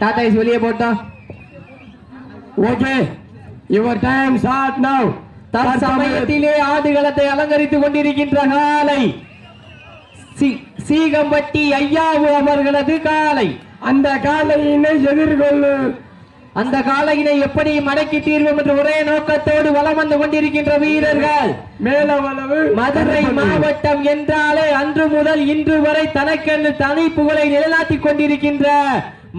டாடா ஐஸ் வெளியே போட்டோம் okay your time start now தற்சமயத்திலே ஆடுகளத்தை அலங்கரித்துக் கொண்டிருக்கின்ற காலை. சீகம்பட்டி ஐயாவு அவர்களது காலை. அந்த காலையினை எதிர்கொள்ளு. அந்த காலையினை எப்படி மடக்கி தீர்வோம் என்ற ஒரே நோக்கத்தோடு வலம் வந்து கொண்டிருக்கின்ற வீரர்கள். மேலவளவு மதுரை மாவட்டம் என்றாலே அன்று முதல் இன்று வரை தனக்கென்று தனி புகழை நிலைநாட்டிக் கொண்டிருக்கின்ற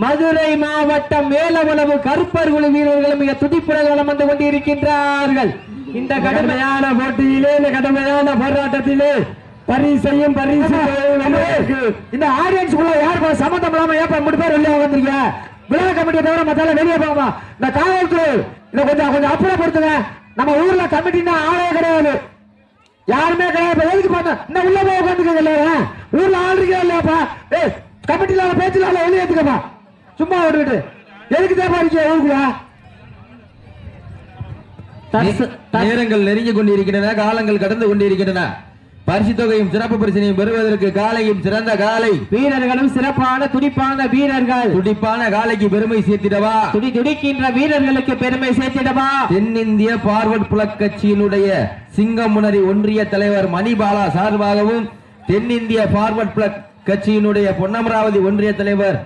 மதுரை மாவட்டம் மேலவளவு கருப்பர் குழு வீரர்கள் மிக துடிப்புடன் வந்து கொண்டிருக்கின்றார்கள். இந்த கடுமை கடுமையான போட்டியிலே இந்த கடுமையான போராட்டத்திலே பரிசையும் பரிசு இந்த ஆடியன்ஸ் குள்ள யார் சம்மந்தம் இல்லாம ஏப்பா மூணு பேர் வெளியே வந்திருக்கீங்க விழா கமிட்டியை தவிர மத்தால வெளியே போகாமா. இந்த காவல்துறை இதை கொஞ்சம் கொஞ்சம் அப்புறப்படுத்துங்க. நம்ம ஊர்ல கமிட்டினா ஆளே கிடையாது. யாருமே கிடையாது. எதுக்கு பண்ண இந்த உள்ள போய் உட்காந்துக்கங்க எல்லாரும். ஊர்ல ஆள் இருக்கா இல்லையாப்பா? ஏய் கமிட்டில பேச்சுல வெளியே ஏத்துக்கப்பா. சும்மா விட்டுட்டு எதுக்கு தான் பாருங்க ஊருக்குள்ள? நேரங்கள் நெருங்கி கொண்டிருக்கின்றன காலங்கள் கடந்து கொண்டிருக்கின்றன. பரிசு தொகையும் சிறப்பு பரிசனையும் பெறுவதற்கு காலையும் சிறந்த காலை. வீரர்களும் சிறப்பான துடிப்பான வீரர்கள். துடிப்பான காலைக்கு பெருமை சேர்த்திடவா? துடி துடிக்கின்ற வீரர்களுக்கு பெருமை சேர்த்திடவா? தென்னிந்திய பார்வர்ட் புலக் கட்சியினுடைய சிங்கமுனரி ஒன்றிய தலைவர் மணிபாலா சார்பாகவும் தென்னிந்திய பார்வர்ட் புலக் கட்சியினுடைய பொன்னமராவதி ஒன்றிய தலைவர்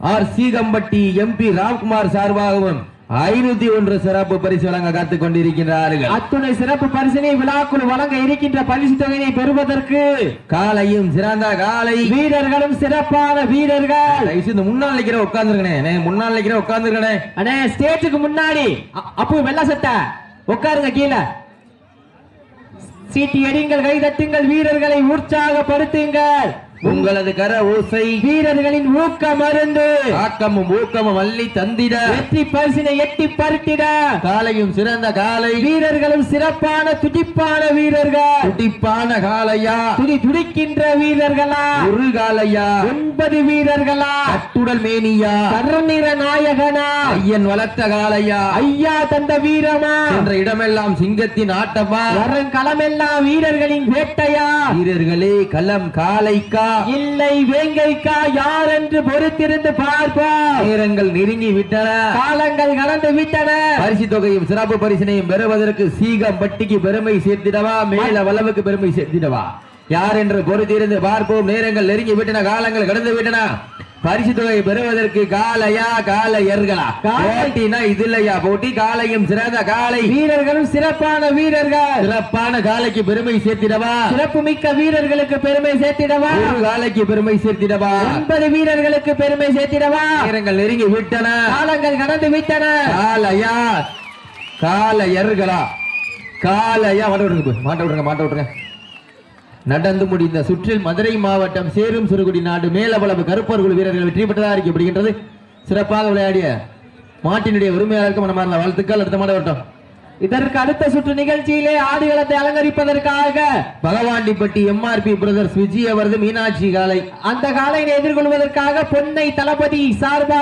ஆர் சீகம்பட்டி எம்பி ராம்குமார் சார்பாகவும் ஐநூத்தி ஒன்று சிறப்பு பரிசு வழங்க காத்துக் கொண்டிருக்கிறார்கள் அத்துணை சிறப்பு பரிசினை விழாக்குள் வழங்க இருக்கின்ற பரிசு தொகையை பெறுவதற்கு காலையும் சிறந்த காலை. வீரர்களும் சிறப்பான வீரர்கள். இந்த முன்னால் நிக்கிற உட்கார்ந்துருக்கனே முன்னால் நிக்கிற உட்கார்ந்துருக்கனே அண்ணே ஸ்டேஜுக்கு முன்னாடி. அப்பு வெள்ள சட்டை. உட்காருங்க கீழே. சீட்டி எடிங்கள் கை தட்டுங்கள் வீரர்களை உற்சாகப்படுத்துங்கள். உங்களது கர ஓசை. வீரர்களின் ஊக்க மருந்து. ஆக்கமும் ஊக்கமும் அள்ளி தந்திட. வெற்றி பரிசினை எட்டி பருத்திட காலையும் சிறந்த காலை. வீரர்களும் சிறப்பான துடிப்பான வீரர்கள். துடிப்பான காலையா? துடி துடிக்கின்ற வீரர்களா? ஒரு காலையா? ஒன்பது வீரர்களா? கட்டுடல் மேனியா? கருநிற நாயகனா? ஐயன் வளர்த்த காலையா? ஐயா தந்த வீரமா? என்ற இடமெல்லாம் சிங்கத்தின் ஆட்டமா? களமெல்லாம் வீரர்களின் வேட்டையா? வீரர்களே களம் காலைக்கா? இல்லை வேங்கைக்கா யார் என்று பொறுத்திருந்து பார்ப்போம். நேரங்கள் நெருங்கி விட்டன. காலங்கள் கலந்து விட்டன. பரிசு தொகையும் சிறப்பு பரிசினையும் பெறுவதற்கு சீகம்பட்டிக்கு பெருமை சேர்த்திடவா? மேல வளவுக்கு பெருமை சேர்த்திடவா? யார் என்று பொறுத்திருந்து பார்ப்போம். நேரங்கள் நெருங்கி விட்டன காலங்கள் கடந்து விட்டன. பரிசு தொகை பெறுவதற்கு காலையா காலையர்களா? காலை. போட்டினா இது இல்லையா போட்டி காலையும் சிறந்த காலை. வீரர்களும் சிறப்பான வீரர்கள். சிறப்பான காலைக்கு பெருமை சேர்த்திடவா? சிறப்பு மிக்க வீரர்களுக்கு பெருமை சேர்த்திடவா? ஒரு காலைக்கு பெருமை சேர்த்திடவா? ஒன்பது வீரர்களுக்கு பெருமை சேர்த்திடவா? நேரங்கள் நெருங்கி விட்டன. காலங்கள் கடந்து விட்டன. காலையா காலையர்களா? காலையா மாட்ட விட்டுருங்க போய், மாட்ட விட்டுருங்க மாட்ட விட்டுருங்க. நடந்து முடிந்த சுற்றில் மதுரை மாவட்டம் சேரும் சிறுகுடி நாடு மேலவளவு கருப்பர் குழு வீரர்கள் வெற்றி பெற்றதாக அறிக்கப்படுகின்றது சிறப்பாக விளையாடிய மாட்டினுடைய உரிமையாளருக்கு மனமார்ந்த வாழ்த்துக்கள். அடுத்த மாட வரட்டும் இதற்கு அடுத்த சுற்று நிகழ்ச்சியிலே ஆடுகளத்தை அலங்கரிப்பதற்காக பகவாண்டிப்பட்டி எம்ஆர்பி பிரதர்ஸ் விஜய் அவரது மீனாட்சி காலை. அந்த காலையை எதிர்கொள்வதற்காக பொன்னை தளபதி சார்பாக